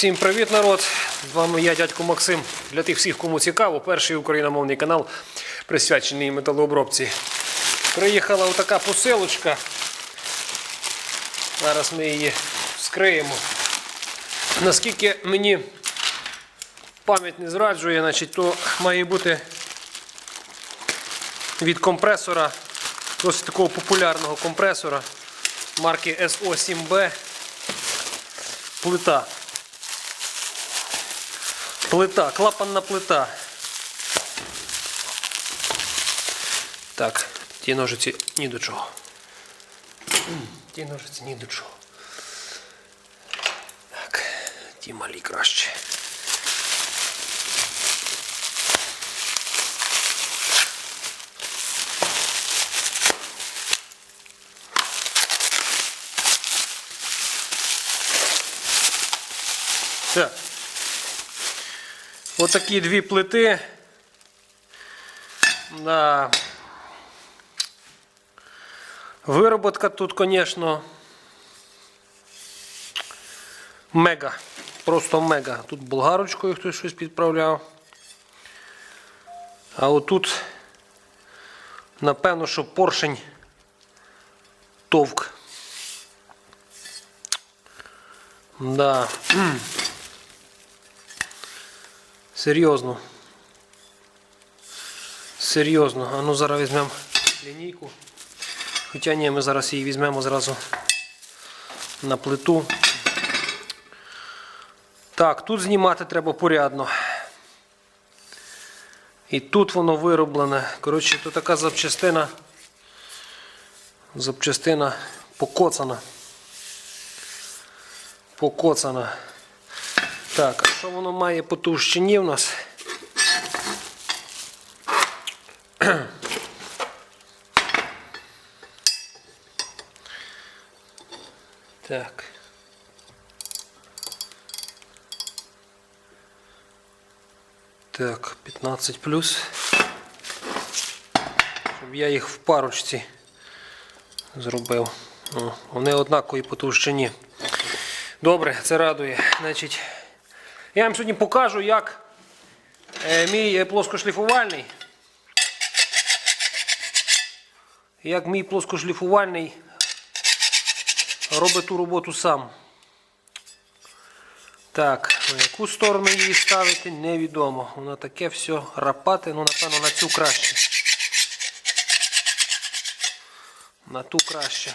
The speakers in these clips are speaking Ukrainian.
Всім привіт, народ! З вами я, дядько Максим. Для тих всіх, кому цікаво, перший україномовний канал, присвячений металообробці. Приїхала отака посилочка. Зараз ми її вскриємо. Наскільки мені пам'ять не зраджує, значить, то має бути від компресора, досить такого популярного компресора марки SO7B плита. Плита, клапанна плита. Так, ті ножиці ні до чого. М, Ті ножиці ні до чого. Так, ті малі краще. Так. Отакі дві плити. Да. Вироботка тут, звісно, мега. Просто мега. Тут болгарочкою хтось щось підправляв. А отут, напевно, що поршень товк. Да. Серйозно. Серйозно. А ну зараз візьмемо лінійку. Хоча ні, ми зараз її візьмемо зразу на плиту. Так, тут знімати треба порядно. І тут воно вироблене. Коротше, тут така запчастина. Запчастина покоцана. Покоцана. Так, а що воно має по товщині в нас? Так. Так, 15 плюс. Щоб я їх в парочці зробив. О, вони однакові по товщині. Добре, це радує. Значить, я вам сьогодні покажу, як е, мій е, плоскошліфувальний. Як мій плоскошліфувальний робить ту роботу сам. Так, на яку сторону її ставити, невідомо. Воно таке все рапати, ну напевно на цю краще. На ту краще.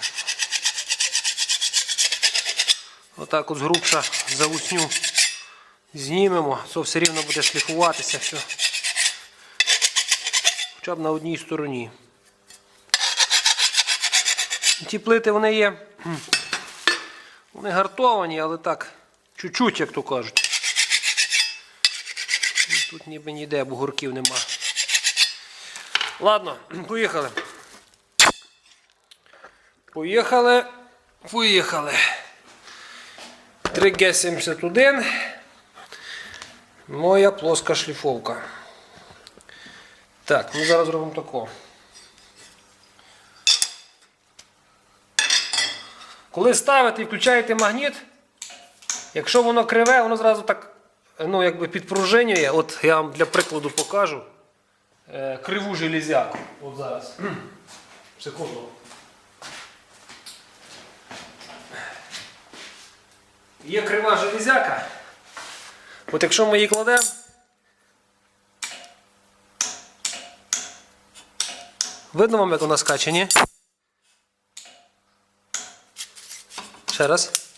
Отак от згрубша завусню знімемо, то все рівно буде шліфуватися все. Хоча б на одній стороні. Ті плити вони є. Вони гартовані, але так, чуть-чуть, як то кажуть. Тут ніби ніде бугорків нема. Ладно, поїхали. Поїхали. Поїхали. 3G71. Моя плоска шліфовка. Так, ми зараз робимо тако. Коли ставите і включаєте магніт, якщо воно криве, воно зразу так ну, якби підпружинює. От я вам для прикладу покажу е, криву железяку. От зараз. Секунду. Є крива железяка. От якщо ми її кладемо. Видно вам, як вона скаче, ні? Ще раз.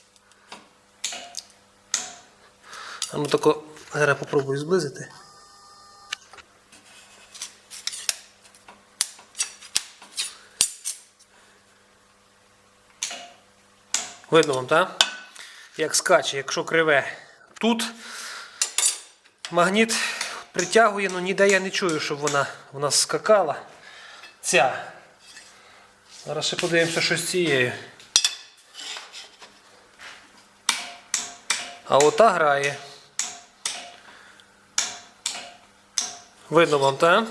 А ну тако, зараз попробую зблизити. Видно вам, так? Як скаче, якщо криве. Тут магніт притягує, але ніде я не чую, щоб вона у нас скакала. Ця. Зараз ще подивимося, що з цією. А ота грає. Видно вам, так?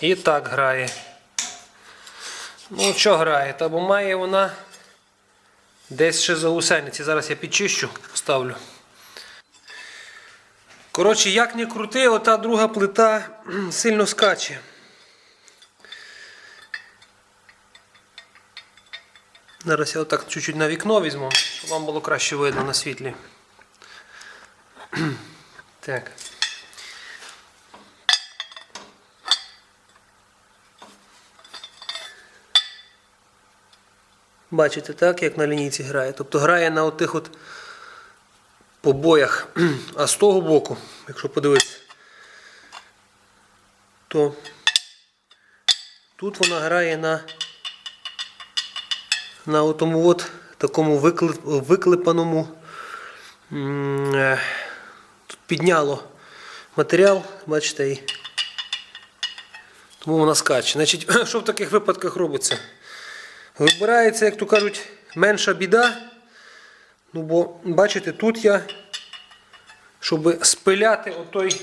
І так грає. Ну, що грає? Та бо має вона Десь ще за гусениці. Зараз я підчищу, ставлю. Коротше, як не крути, ота друга плита сильно скаче. Зараз я отак чуть-чуть на вікно візьму, щоб вам було краще видно на світлі. Так. Бачите, так, як на лінійці грає. Тобто грає на отих от побоях. А з того боку, якщо подивитися, то тут вона грає на, на отому от такому виклип, виклипаному. е, Тут підняло матеріал, бачите, і тому вона скаче. Значить, що в таких випадках робиться? Вибирається, як то кажуть, менша біда. Ну, бо, бачите, тут я, щоб спиляти отой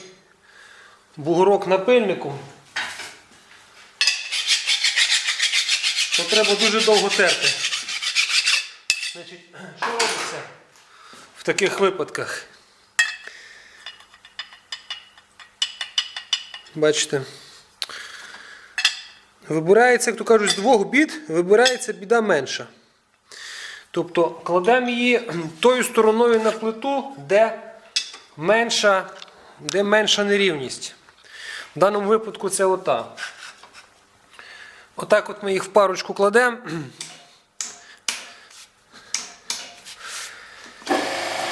бугорок напильником, то треба дуже довго терти. Значить, що робиться в таких випадках? Бачите? Вибирається, як то кажуть, з двох бід вибирається біда менша. Тобто кладемо її тою стороною на плиту, де менша, де менша нерівність. В даному випадку це ота. Отак от ми їх в парочку кладемо.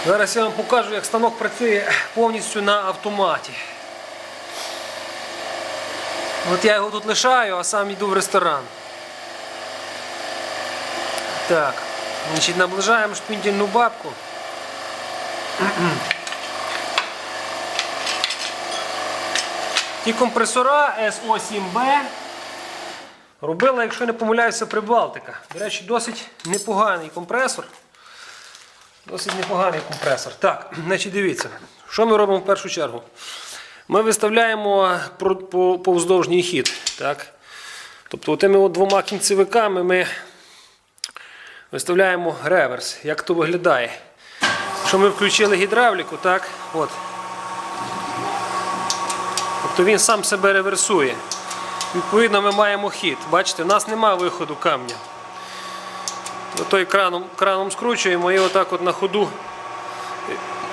Зараз я вам покажу, як станок працює повністю на автоматі. От я його тут лишаю, а сам йду в ресторан. Так, значить, наближаємо шпіндільну бабку. Ті компресора SO7B робила, якщо не помиляюся, Прибалтика. До речі, досить непоганий компресор. Досить непоганий компресор. Так, значить дивіться, що ми робимо в першу чергу? Ми виставляємо повздовжній хід. Так? Тобто тими двома кінцевиками ми виставляємо реверс. Як то виглядає? Якщо ми включили гідравліку, так? От. Тобто він сам себе реверсує. Відповідно, ми маємо хід. Бачите, у нас немає виходу камня. Той краном, краном скручуємо і отак от на ходу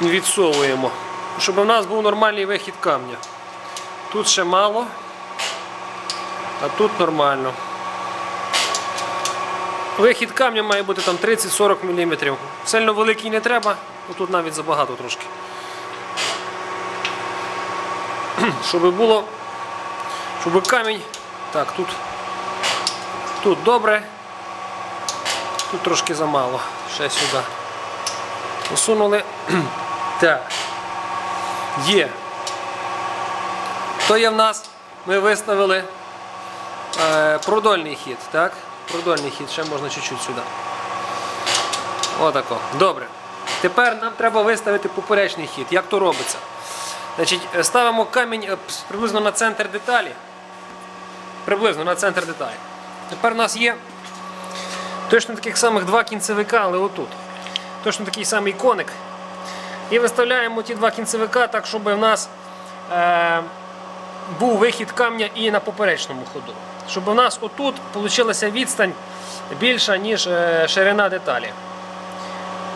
відсовуємо. Щоб у нас був нормальний вихід камня. Тут ще мало, а тут нормально. Вихід камня має бути там 30-40 мм. Сильно великий не треба, тут навіть забагато трошки. Щоб було, щоб камінь. Так, тут, тут добре, тут трошки замало. Ще сюди. Посунули. Так. Є. То є в нас, ми виставили е, продольний хід, так? Продольний хід, ще можна чуть-чуть сюди. Отако. Добре. Тепер нам треба виставити поперечний хід. Як то робиться? Значить, е, ставимо камінь е, приблизно на центр деталі. Приблизно на центр деталі. Тепер у нас є точно таких самих два кінцевика, але отут. Точно такий самий коник. І виставляємо ті два кінцевика так, щоб в нас е, був вихід камня і на поперечному ходу. Щоб у нас отут вийшла відстань більша, ніж е, ширина деталі.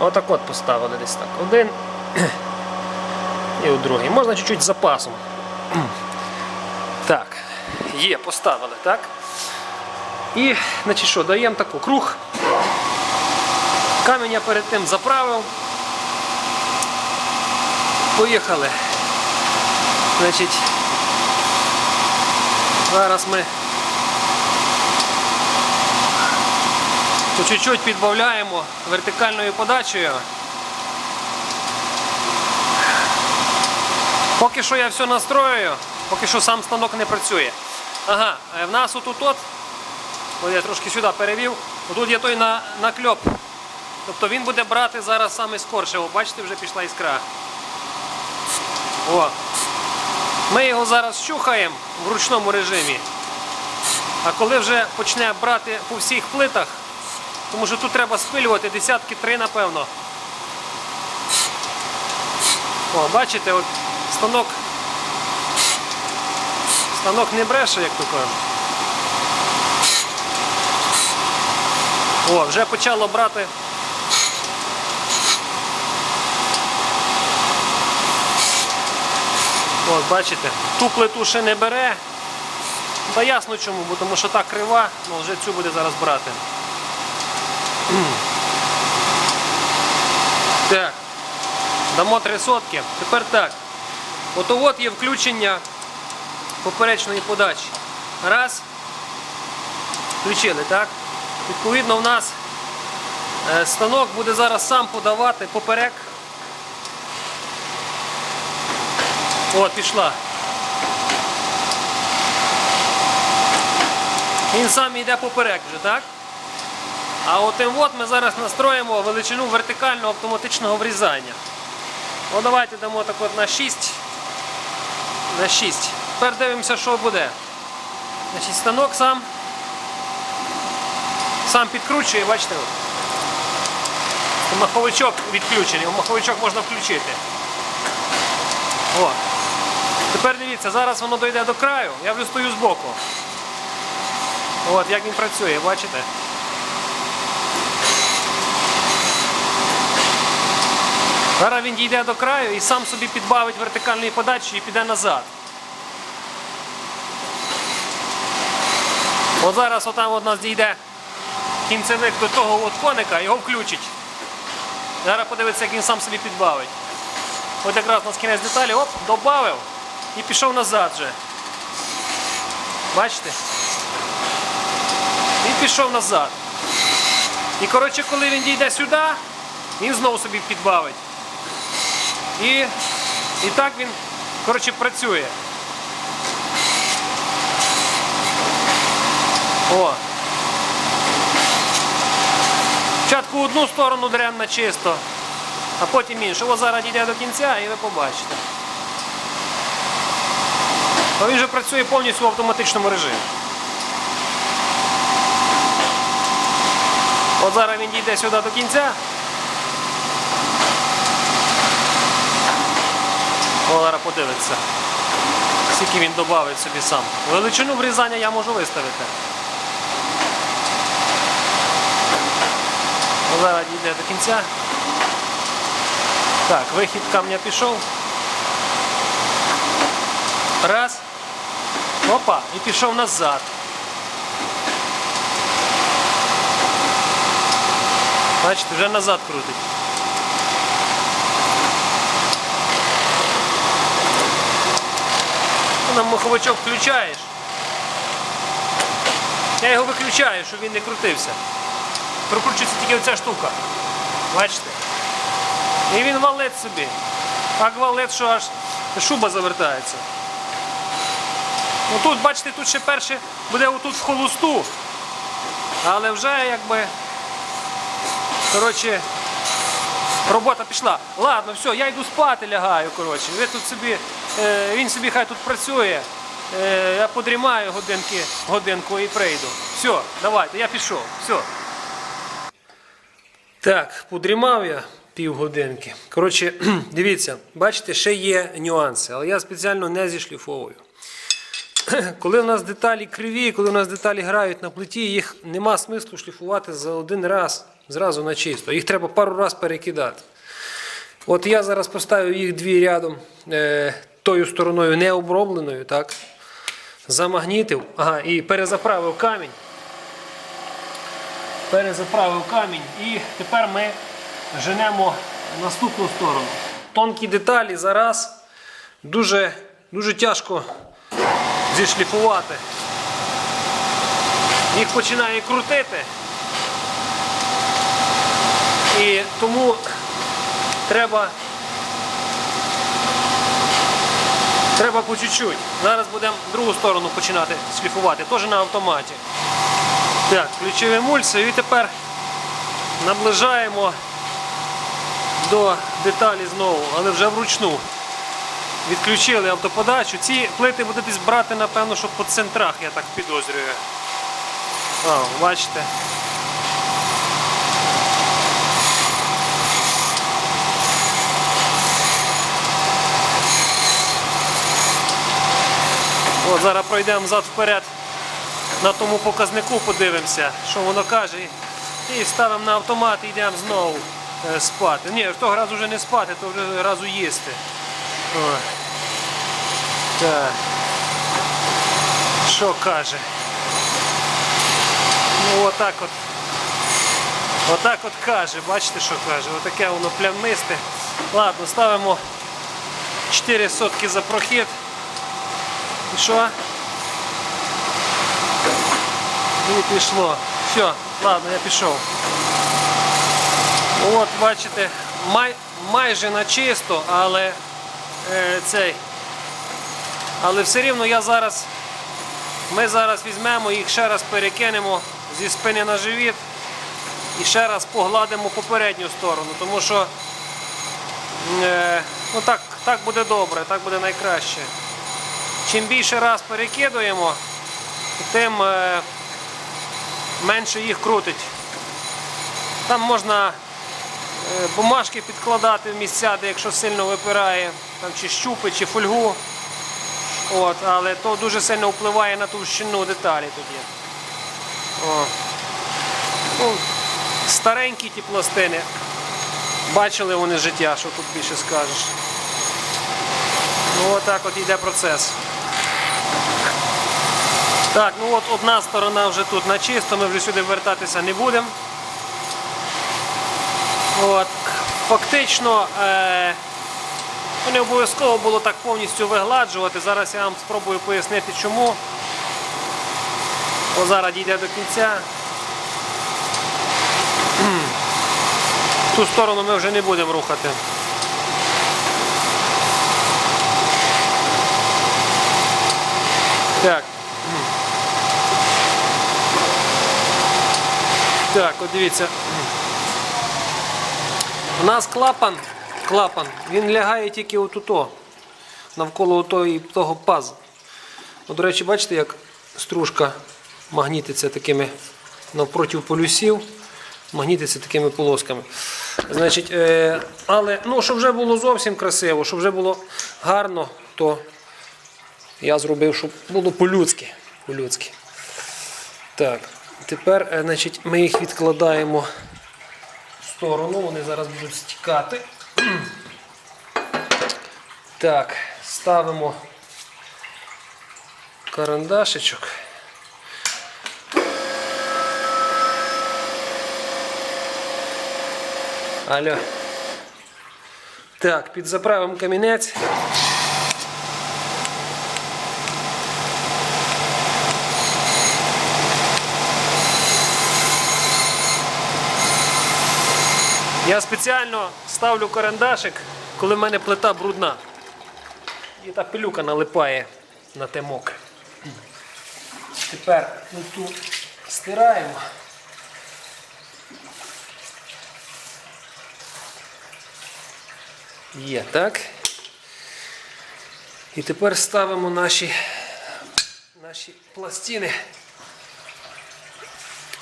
Отак от поставили десь так. Один і у другий. Можна чуть-чуть запасом. Так, є, поставили, так? І, значить що, даємо таку круг. Камінь я перед тим заправив. Поїхали. Значить, зараз ми чуть-чуть підбавляємо вертикальною подачею. Поки що я все настроюю, поки що сам станок не працює. Ага, е, в нас отут от, от я трошки сюди перевів, отут є той на, накльоп. Тобто він буде брати зараз саме скорше. Бачите, вже пішла іскра. О. Ми його зараз щухаємо в ручному режимі. А коли вже почне брати по всіх плитах, тому що тут треба спилювати десятки три, напевно. О, бачите, от станок. Станок не бреше, як то кажуть. О, вже почало брати. От, бачите, ту плиту ще не бере. Та ясно чому, бо тому що та крива, ну вже цю буде зараз брати. Так. Дамо три сотки. Тепер так. Ото от є включення поперечної подачі. Раз. Включили, так? Відповідно, в нас е, станок буде зараз сам подавати поперек. От, пішла. Він сам йде поперек вже, так? А отим от ми зараз настроїмо величину вертикального автоматичного врізання. О, давайте дамо так от на 6. На 6. Тепер дивимося, що буде. Значить, станок сам. Сам підкручує, бачите? Маховичок відключений, маховичок можна включити. О. Дивіться, зараз воно дойде до краю, я вже стою збоку. От, як він працює, бачите? Зараз він дійде до краю і сам собі підбавить вертикальної подачі і піде назад. От зараз отам от нас дійде кінцевик до того от коника, його включить. Зараз подивиться, як він сам собі підбавить. От якраз у нас кінець деталі, оп, додав і пішов назад вже. Бачите? Він пішов назад. І коротше, коли він дійде сюди, він знову собі підбавить. І, і так він коротше, працює. О. Спочатку одну сторону дрем на чисто, а потім іншу. Ось зараз дійде до кінця і ви побачите. То він вже працює повністю в автоматичному режимі. От зараз він дійде сюди до кінця. О, зараз подивиться. Скільки він додавить собі сам. Величину врізання я можу виставити. О, зараз дійде до кінця. Так, вихід камня пішов. Раз. Опа, і пішов назад. Бачите, вже назад крутить. Ти нам маховичок включаєш. Я його виключаю, щоб він не крутився. Прокручується тільки оця штука. Бачите? І він валить собі. Так валить, що аж шуба завертається. Ну тут, бачите, тут ще перше буде отут в холосту. Але вже якби. Коротше, робота пішла. Ладно, все, я йду спати лягаю. коротше. Ви тут собі, е, він собі хай тут працює. Е, я подрімаю годинки, годинку і прийду. Все, давайте, я пішов. Все. Так, подрімав я півгодинки. Коротше, дивіться, бачите, ще є нюанси, але я спеціально не зішліфовую. Коли у нас деталі криві, коли у нас деталі грають на плиті, їх нема смислу шліфувати за один раз зразу на чисто. Їх треба пару разів перекидати. От я зараз поставив їх дві рядом е, тою стороною необробленою, так? Замагнітив, ага, і перезаправив камінь. Перезаправив камінь і тепер ми женемо наступну сторону. Тонкі деталі зараз дуже, дуже тяжко зішліфувати. Їх починає крутити. І тому треба треба по чуть-чуть. Зараз будемо другу сторону починати шліфувати, теж на автоматі. Так, ключові емульсію і тепер наближаємо до деталі знову, але вже вручну відключили автоподачу. Ці плити буде десь брати, напевно, що по центрах, я так підозрюю. О, Бачите. От Зараз пройдемо взад вперед на тому показнику, подивимося, що воно каже. І ставимо на автомат і йдемо знову е, спати. Ні, то разу вже не спати, то вже разу їсти. О. Так. Що каже? Ну отак от. Отак от каже, бачите, що каже? Отаке воно плямисте. Ладно, ставимо 4 сотки за прохід. І що? І пішло. Все, ладно, я пішов. От, бачите, май, майже на чисто, але е, цей. Але все рівно я зараз. Ми зараз візьмемо їх ще раз перекинемо зі спини на живіт і ще раз погладимо попередню сторону, тому що е, ну так, так буде добре, так буде найкраще. Чим більше раз перекидуємо, тим е, менше їх крутить. Там можна бумажки підкладати в місця, де якщо сильно випирає, там, чи щупи, чи фольгу. От, але то дуже сильно впливає на товщину деталі тоді. О. Ну, старенькі ті пластини. Бачили вони життя, що тут більше скажеш. Ну отак от йде процес. Так, ну от одна сторона вже тут на чисто, ми вже сюди вертатися не будемо. От. Фактично е, не обов'язково було так повністю вигладжувати. Зараз я вам спробую пояснити чому. О, зараз дійде до кінця. Ту сторону ми вже не будемо рухати. Так. Так, от дивіться. У нас клапан, клапан, він лягає тільки отуто, навколо того, того пазу. От, до речі, бачите, як стружка магнітиться такими навпроти полюсів, магнітиться такими полосками. Значить, е, але ну, щоб вже було зовсім красиво, щоб вже було гарно, то я зробив, щоб було по-людськи. по-людськи. Так, тепер е, значить, ми їх відкладаємо в сторону, вони зараз будуть стікати. Так, ставимо карандашечок. Алло. Так, підзаправимо камінець. Я спеціально ставлю карандашик, коли в мене плита брудна. І та пилюка налипає на те мокре. Тепер плиту стираємо. Є, так. І тепер ставимо наші, наші пластини.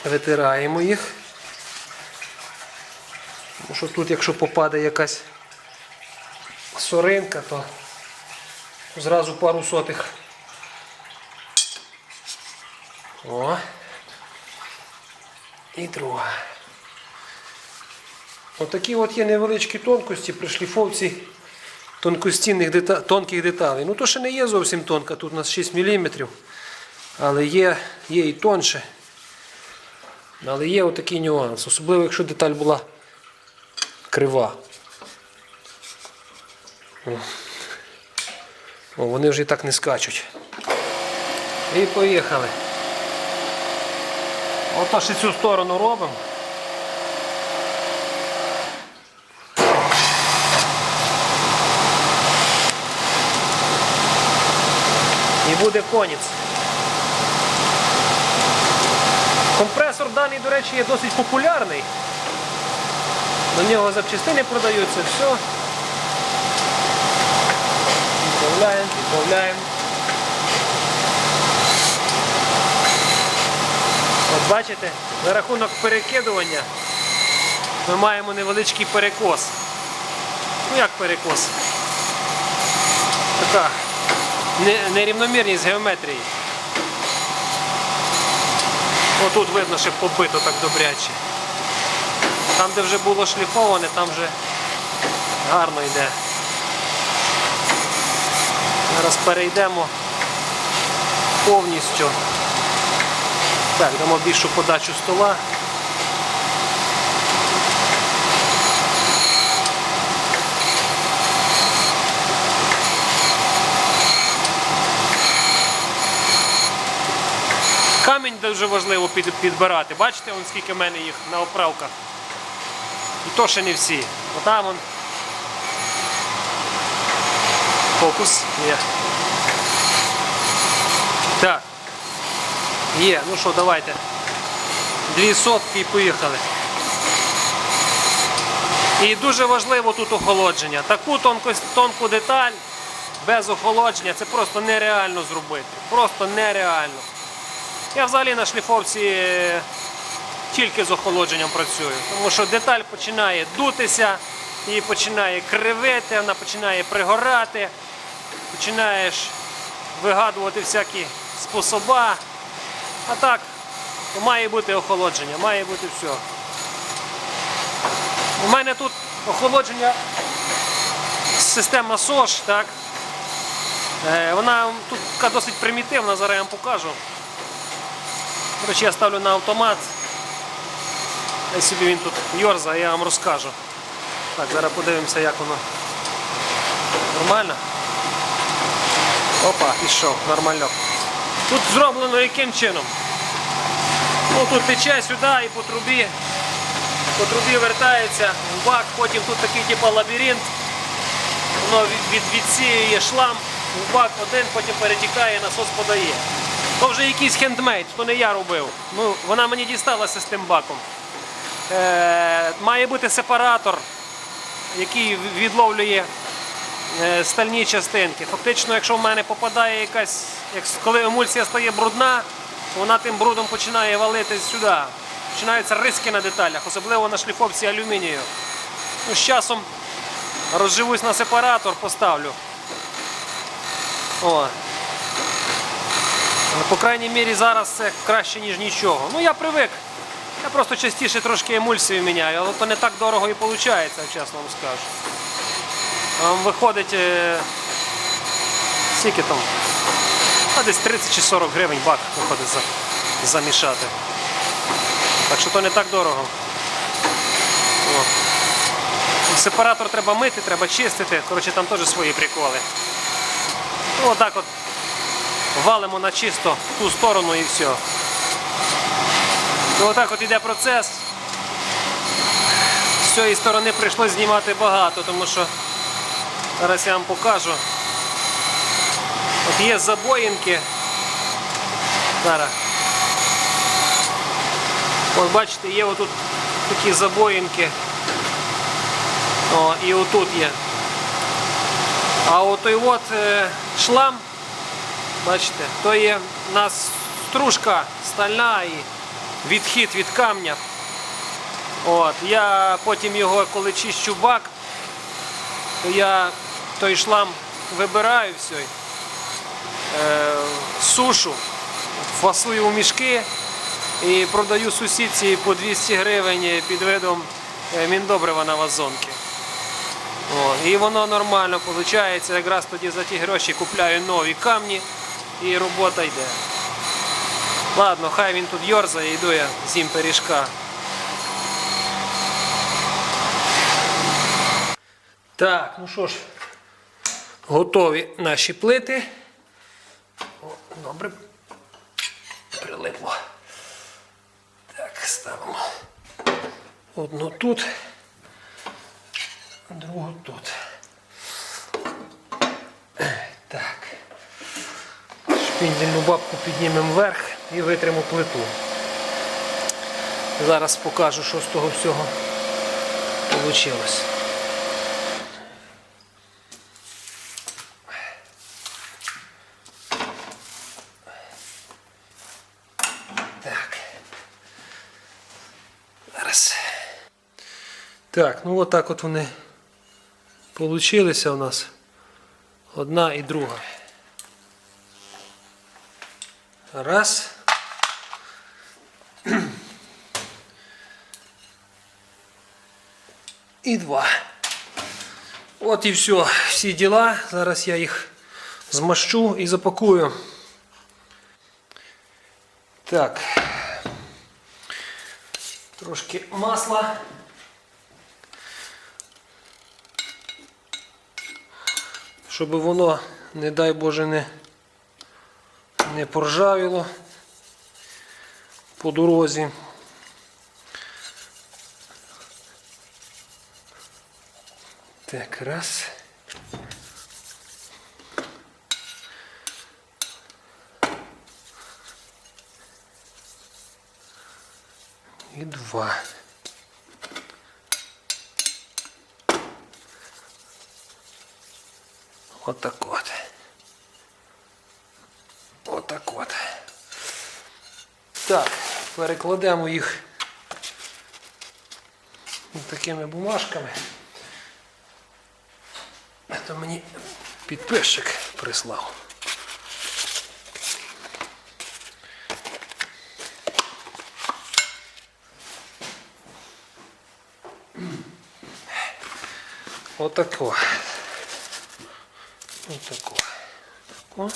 Витираємо їх. Тому що тут, якщо попаде якась соринка, то зразу пару сотих. О. І друга. Отакі от є невеличкі тонкості при шліфовці тонкостінних дета... тонких деталей. Ну то ще не є зовсім тонка, тут у нас 6 мм. Але є, є і тонше. Але є отакий нюанс. Особливо, якщо деталь була крива. О. Вони вже і так не скачуть. І поїхали. Ото ще цю сторону робимо. І буде конець. Компресор даний, до речі, є досить популярний. На нього запчастини продаються, все. Відправляємо, відправляємо. От бачите, за рахунок перекидування ми маємо невеличкий перекос. Ну як перекос? Така нерівномірність геометрії. Отут видно, що побито так добряче. Там, де вже було шліфоване, там вже гарно йде. Зараз перейдемо повністю. Так, дамо більшу подачу стола. Камінь дуже важливо підбирати. Бачите, скільки в мене їх на оправках. І то ще не всі. Отам вон. Фокус. Є. Так. Є, ну що, давайте. Дві сотки і поїхали. І дуже важливо тут охолодження. Таку тонкость, тонку деталь без охолодження це просто нереально зробити. Просто нереально. Я взагалі на шліфовці е, тільки з охолодженням працюю, тому що деталь починає дутися, її починає кривити, вона починає пригорати, починаєш вигадувати всякі способа. А так, має бути охолодження, має бути все. У мене тут охолодження система SOS, так? Е, Вона тут досить примітивна, зараз я вам покажу. До речі, я ставлю на автомат. Собі він тут йорза, я вам розкажу. Так, зараз подивимося, як воно. Нормально? Опа, пішов, нормально. Тут зроблено яким чином? Ну тут тече сюди і по трубі. По трубі вертається в бак, потім тут такий типу лабіринт. Воно від, відсіює шлам в бак один, потім перетікає, насос подає. То вже якийсь хендмейд, то не я робив. Ну, вона мені дісталася з тим баком. Е, має бути сепаратор, який відловлює е, стальні частинки. Фактично, якщо в мене попадає якась, коли емульсія стає брудна, вона тим брудом починає валити сюди. Починаються риски на деталях, особливо на шліфовці алюмінію. Ну, з часом розживусь на сепаратор, поставлю. О. По крайній мірі зараз це краще, ніж нічого. Ну я привик. Я просто частіше трошки емульсію міняю, але то не так дорого і виходить, чесно вам скажу. Виходить е, скільки там? А десь 30 чи 40 гривень бак виходить за, замішати. Так що то не так дорого. О. Сепаратор треба мити, треба чистити. Коротше, там теж свої приколи. Отак от валимо на чисто ту сторону і все. І отак от іде процес. З цієї сторони прийшлось знімати багато, тому що зараз я вам покажу. От є забоїнки. Зараз. От бачите, є отут такі забоїнки. О, і отут є. А отой от е, шлам, бачите, то є у нас стружка стальна і відхід від камня. От, я потім його, коли чищу бак, то я той шлам вибираю все, е, сушу, фасую у мішки і продаю сусідці по 200 гривень під видом е, міндобрива на вазонки. О, і воно нормально виходить. Якраз тоді за ті гроші купляю нові камні і робота йде. Ладно, хай він тут йорзає, йду я з'їм пиріжка. Так, ну що ж, готові наші плити. О, добре. Прилипло. Так, ставимо одну тут, другу тут. Так. Шпіндельну бабку піднімемо вверх і витримо плиту. Зараз покажу, що з того всього вийшло. Так. Зараз. Так, ну отак от вони получилися у нас. Одна і друга. Раз. І два. От і все. Всі діла. Зараз я їх змащу і запакую. Так. Трошки масла. Щоб воно, не дай Боже, не, не поржавіло по дорозі. Так, раз. І два. Отак от. Отак от. Так, перекладемо їх такими бумажками. Це мені підписчик прислав. Отако. Отако. О.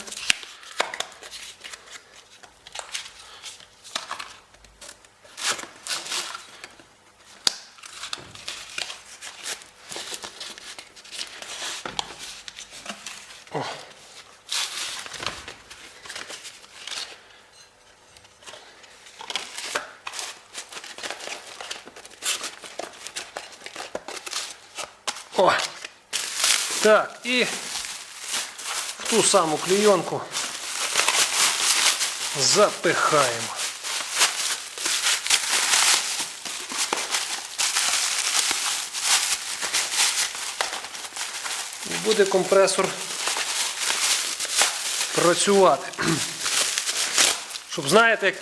О! Так, і в ту саму клейонку запихаємо. І буде компресор працювати. Щоб знаєте, як,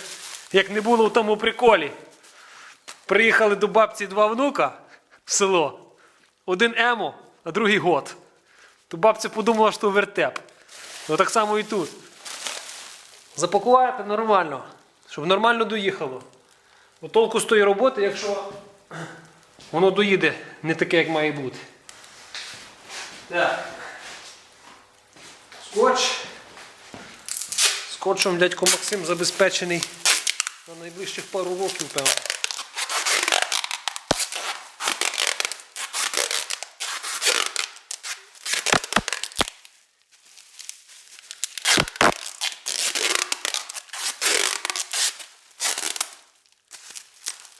як не було в тому приколі. Приїхали до бабці два внука в село. Один емо, а другий год. То бабця подумала, що вертеп. Ну так само і тут. Запакувати нормально, щоб нормально доїхало. Бо толку з тої роботи, якщо воно доїде не таке, як має бути. Так. Скотч. Скотчем дядько Максим забезпечений на найближчих пару років, певно.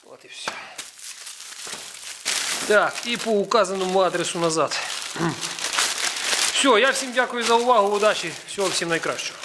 От і все. Так, і по указаному адресу назад. Все, я всім дякую за увагу, удачі, всього всім найкращого.